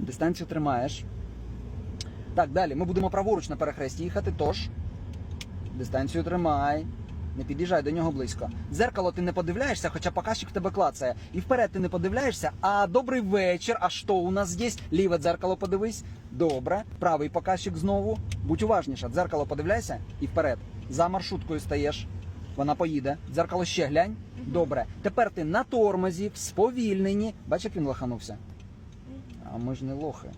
Дистанцію тримаєш. Так, далі. Ми будемо праворуч на перехресті їхати, тож. Дистанцію тримай. Не під'їжджай до нього близько. Дзеркало ти не подивляєшся, хоча показчик в тебе клацає. І вперед ти не подивляєшся. А добрий вечір. А що у нас здесь? Ліве дзеркало подивись. Добре. Правий показчик знову. Будь уважніша. Дзеркало подивляйся і вперед. За маршруткою стаєш. Вона поїде. Дзеркало ще глянь. Добре. Тепер ти на тормозі, в сповільненні. Бач, як він лоханувся. А ми ж не лохи.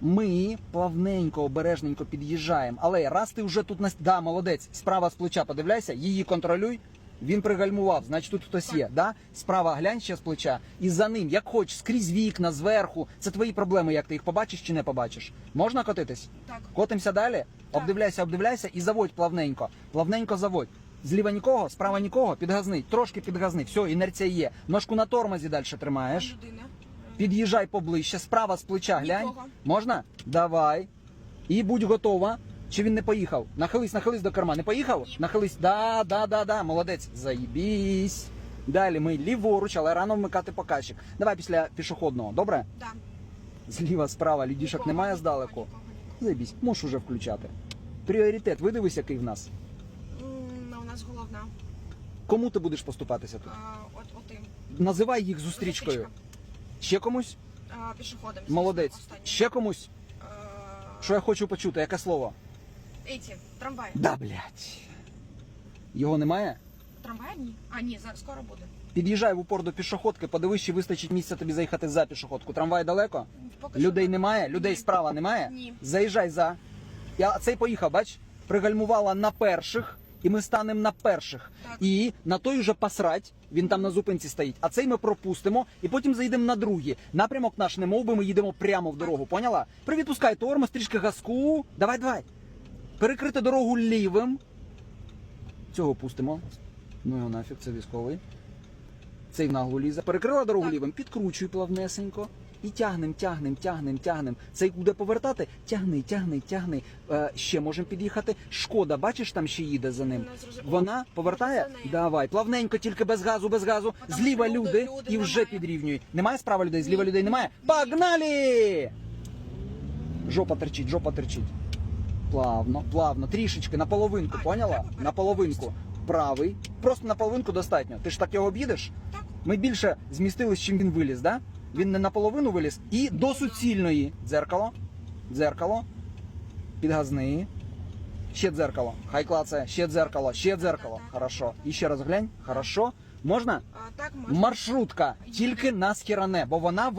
Ми плавненько, обережненько під'їжджаємо. Але раз ти вже тут на да, молодець, справа з плеча подивляйся, її контролюй. Він пригальмував, значить тут хтось є. Да? Справа глянь ще з плеча. І за ним, як хочеш, скрізь вікна, зверху. Це твої проблеми, як ти їх побачиш чи не побачиш. Можна котитись? Так. Котимося далі? Так. Обдивляйся, обдивляйся і заводь плавненько. Плавненько заводь. Зліва нікого, справа нікого, підгазни, трошки підгазни. Все, інерція є. Ножку на тормозі далі тримаєш. Людина. Під'їжджай поближче, справа з плеча глянь. Нікого. Можна? Давай. І будь готова. Чи він не поїхав? Нахились, нахились до керма. Не поїхав? Нахились. Да, да, да, да. Молодець. Заїбісь. Далі ми ліворуч, але рано вмикати показчик. Давай після пішохідного, добре? Да. Зліва, справа, людішок Нікого, немає нікого, здалеку. нікого, нікого. Заїбісь, можеш уже включати. Пріоритет, видивись, який в нас. М, ну, У нас головна. Кому ти будеш поступатися тут? А, от, отим. Називай їх зустрічкою. Зустрічка. Ще комусь? А, пішоходом. звісно, Молодець. останнім. Ще комусь? Що я хочу почути? Яке слово? Эти, трамваї. Да, блядь. Його немає? Трамваї? Ні. А, ні, зараз скоро буде. Під'їжджай в упор до пішоходки, подивись, чи вистачить місця тобі заїхати за пішоходку. Трамвай далеко? Поки що Людей так. немає? Людей Ні. справа немає? Ні. Заїжджай за. Я цей поїхав, бач? Пригальмувала на перших, і ми станемо на перших. Так. І на той уже посрать, він там на зупинці стоїть. А цей ми пропустимо і потім заїдемо на другі. Напрямок наш не мов би ми їдемо прямо в дорогу, поняла? Привідпускай тормоз, трішки газку. Давай, давай. Перекрити дорогу лівим. Цього пустимо. Ну його нафіг, це військовий. Цей наглу лізе. Перекрила дорогу Так. лівим, підкручуй плавнесенько. І тягнем, тягнем, тягнем, тягнем. Цей буде повертати. Тягни, тягни, тягни. Е, ще можемо під'їхати. Шкода, бачиш, там ще їде за ним. Вона повертає? Давай, плавненько, тільки без газу, без газу. Зліва люди, і вже підрівнюють. Немає справа людей, зліва людей немає. Погнали! Жопа терчить, жопа терчить. Плавно, плавно, трішечки, на половинку, поняла? На половинку. Правий. Просто на половинку достатньо. Ти ж так його об'їдеш? Ми більше змістились, чим він виліз, да? Він не наполовину виліз. І до суцільної. Дзеркало. Дзеркало. Підгазни. Ще дзеркало. Хай клацає. Ще дзеркало. Ще дзеркало. Хорошо. І ще раз глянь. Хорошо. Можна? Маршрутка. Тільки на скіране, бо вона